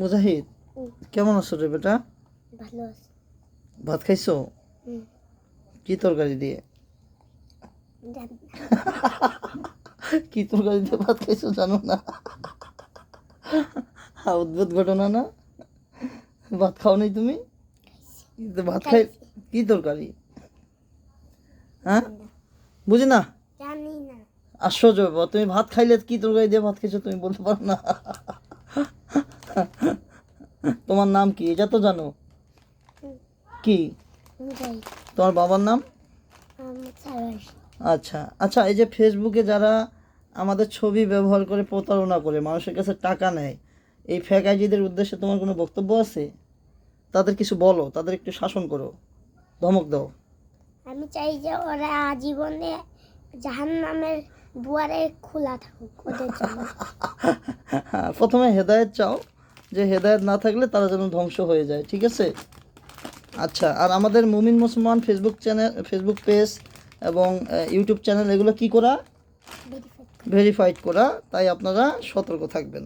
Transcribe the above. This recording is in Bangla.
মুজাহিদ কেমন আছো রে বেটা? ভালো আছে। ভাত খাইছো? কি তরকারি দিয়ে? কি তরকারি দিয়ে ভাত খাইছো জানো না? হ্যাঁ, অদ্ভুত ঘটনা না? ভাত খাও নাই তুমি? ভাত খাই কি তরকারি? হ্যাঁ? বুঝি না? আশ্চর্য তুমি ভাত খাইলে কি তরকারি দিয়ে ভাত খেয়েছো তুমি বলতে পারো না। তোমার নাম কি? এটা তো জানো। কি? তোমার বাবার নাম? আচ্ছা। আচ্ছা এই যে ফেসবুকে যারা আমাদের ছবি ব্যবহার করে প্রতারণা করে মানুষের কাছে টাকা নেয় এই ফেক আইজিদের উদ্দেশ্যে তোমার কোনো বক্তব্য আছে? তাদের কিছু বলো তাদের একটু শাসন করো ধমক দাও। আমি চাই যে ওরা আজীবনে জাহান নামের দুয়ারে খোলা থাকুক ওদের জন্য। প্রথমে হেদায়েত চাও যে হেদায়ত না থাকলে তারা যেন ধ্বংস হয়ে যায় ঠিক আছে? আচ্ছা আর আমাদের মুমিন মুসলমান ফেসবুক চ্যানেল ফেসবুক পেজ এবং ইউটিউব চ্যানেল এগুলো কি করা? ভেরিফাইড করা তাই আপনারা সতর্ক থাকবেন।